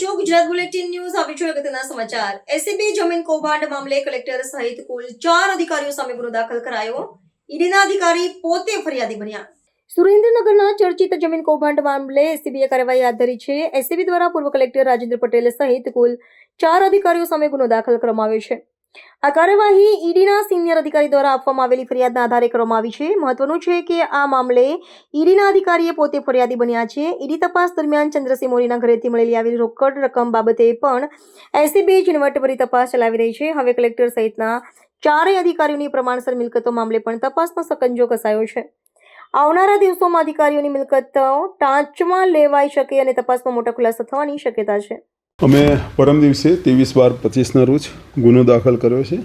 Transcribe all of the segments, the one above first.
છો Gujarat bulletin news. હવે જોઈએ અગત્યના સમાચાર. એસીબી જમીન કૌભાંડ મામલે કલેક્ટર સહિત કુલ ચાર અધિકારીઓ સામે ગુનો દાખલ કરાયો. ઈડીના અધિકારી પોતે ફરિયાદી બન્યા. સુરેન્દ્રનગરના ચર્ચિત જમીન કૌભાંડ મામલે એસીબીએ કાર્યવાહી હાથ ધરી છે. એસીબી દ્વારા પૂર્વ કલેક્ટર રાજેન્દ્ર પટેલ સહિત કુલ ચાર અધિકારીઓ સામે ગુનો દાખલ કરવામાં આવ્યો છે. આ કાર્યવાહી ઈડીના સિનિયર અધિકારી દ્વારા આપવામાં આવેલી ફરિયાદના આધારે કરવામાં આવી છે. મહત્વનું છે કે આ મામલે ઈડીના અધિકારીએ પોતે ફરિયાદી બન્યા છે. ઈડી તપાસ દરમિયાન ચંદ્રસિંહ મોરીના ઘરેથી મળેલી આવેલી રોકડ રકમ બાબતે પણ એસીબી ઝીણવટભરી તપાસ ચલાવી રહી છે. હવે કલેક્ટર સહિતના ચારેય અધિકારીઓની પ્રમાણસર મિલકતો મામલે પણ તપાસનો સકંજો કસાયો છે. આવનારા દિવસોમાં અધિકારીઓની મિલકતો ટાંચમાં લેવાઈ શકે અને તપાસમાં મોટા ખુલાસા થવાની શક્યતા છે. અમે પરમ દિવસે ત્રેવીસ બાર પચીસના રોજ ગુનો દાખલ કર્યો છે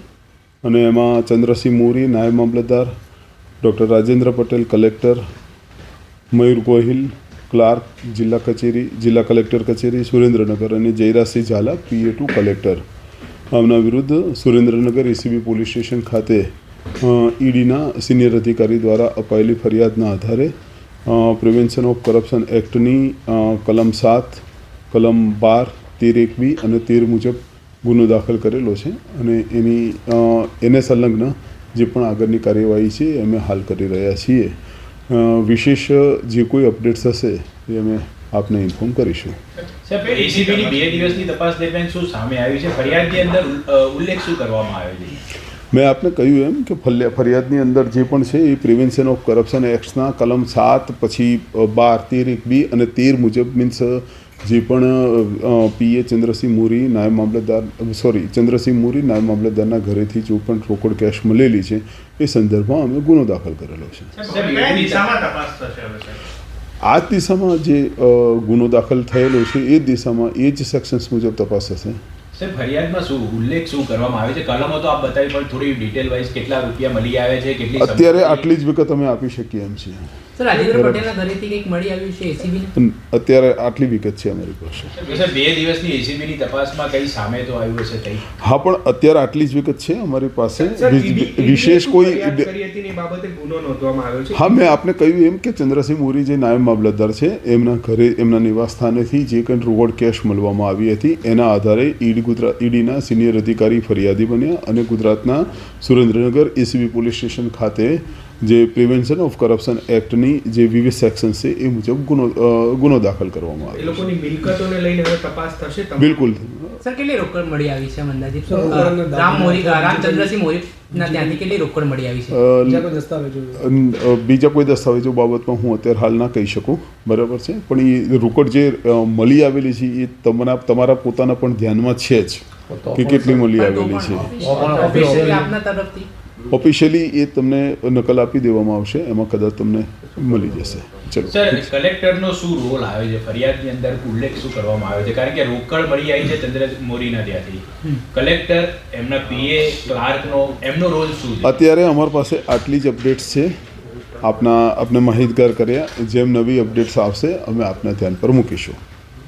અને એમાં ચંદ્રસિંહ મોરી, નાયબ મામલતદાર, doctor Rajendra Patel, collector Mayur Gohil, clerk, જિલ્લા કચેરી, જિલ્લા કલેક્ટર કચેરી, સુરેન્દ્રનગર અને Jayrajsinh Zala, PA to collector. આમના વિરુદ્ધ સુરેન્દ્રનગર એસીબી પોલીસ સ્ટેશન ખાતે ઈડીના સિનિયર અધિકારી દ્વારા અપાયેલી ફરિયાદના આધારે પ્રિવેન્શન ઓફ કરપ્શન એક્ટની કલમ સાત, કલમ બાર તેર એક બી અને તેર મુજબ ગુનો દાખલ કરેલો છે અને એની એને સંલગ્ન જે પણ આગળની કાર્યવાહી છે એ અમે હાલ કરી રહ્યા છીએ. વિશેષ જે કોઈ અપડેટ્સ હશે એ અમે આપને ઇન્ફોર્મ કરીશું. એસીબીની બે દિવસની તપાસ દરમિયાન શું સામે આવ્યું છે? ફરિયાદની અંદર ઉલ્લેખ શું કરવામાં આવ્યો છે? મેં આપને કહ્યું એમ કે ફરિયાદની અંદર જે પણ છે એ પ્રિવેન્શન ઓફ કરપ્શન એક્ટ્સના કલમ સાત પછી બાર તેર એક બી અને તેર મુજબ મીન્સ જે પણ પીએ ચંદ્રસિંહ મોરી નાયબ મામલતદાર સોરી ચંદ્રસિંહ મોરી નાયબ મામલતદારના ઘરેથી જો પણ રોકડ કેશ મળેલી છે. એ સંદર્ભમાં અમે ગુનો દાખલ કરેલો છે. આ જ દિશામાં જે ગુનો દાખલ થયેલો છે એ જ દિશામાં એ જ સેક્શન્સ મુજબ તપાસ થશે. સાહેબ ફરિયાદમાં શું ઉલ્લેખ શું કરવામાં આવે છે? કલમો તો આપ બતાવી પણ થોડી ડિટેલ વાઇઝ કેટલા રૂપિયા મળી આવે છે કેટલી અત્યારે આટલી જ વિગત અમે આપી શકીએ એમ છીએ. અત્યારે આટલી વિગત છે અમારી પાસે. બે દિવસની એસીબીની તપાસમાં કઈ સામે તો આવ્યું હશે કઈ? હા પણ અત્યારે આટલી જ વિગત છે અમારી પાસે. વિશેષ કોઈ ફરિયાદ કરી હતી ને એ બાબતે ગુનો નોંધવામાં આવ્યો છે? હા મેં આપને કહ્યું એમ કે ચંદ્રસિંહ મોરી જે નાયબ મામલતદાર છે એમના ઘરે એમના નિવાસ સ્થાનેથી જે કંઈ રોકડ કેશ મળવામાં આવી હતી એના આધારે ઈડી ગુજરાત ઈડીના સિનિયર અધિકારી ફરિયાદી બન્યા અને ગુજરાતના સુરેન્દ્રનગર એસીબી પોલીસ સ્ટેશન ખાતે જે પ્રિવેન્શન ઓફ કરપ્શન એક્ટની જે વિવિધ સેક્શન છે એ મુજબ ગુનો ગુનો દાખલ કરવામાં એ આવ્યો લોકોની મિલકતોને લઈને હવે તપાસ થશે બિલકુલ. સર કેટલી રોકડ મળી આવી છે અંદાજિત રામ મોરી રામચંદ્રસિંહ મોરી ત્યાંથી કેટલી રોકડ મળી આવી છે? બીજા કોઈ દસ્તાવેજો? અન- અ, બીજા કોઈ દસ્તાવેજો બાબતમાં હું અત્યારે હાલ ના કહી શકું બરાબર છે? પણ એ રોકડ જે મળી આવેલી છે એ તમારા તમારા પોતાના પણ ધ્યાનમાં છે જ કે કેટલી મળી આવેલી છે. આપના તરફથી. ઓફિશિયલી એ તમને નકલ આપી દેવામાં આવશે એમાં કદાચ તમને મળી જશે. ચલો. સર કલેક્ટરનો શું રોલ આવે છે? ફરિયાદની અંદર ઉલ્લેખ શું કરવામાં આવે છે? કારણ કે રોકડ મળી આવી છે ચંદ્ર મોરીના ત્યાંથી. કલેક્ટર એમના પીએ ક્લાર્કનો એમનો રોલ શું છે? અત્યારે અમારી પાસે આટલી જ અપડેટ્સ છે. આપના આપને માહિતગાર કર્યા. જેમ નવી અપડેટ્સ આવશે અમે આપના ધ્યાન પર મૂકીશું.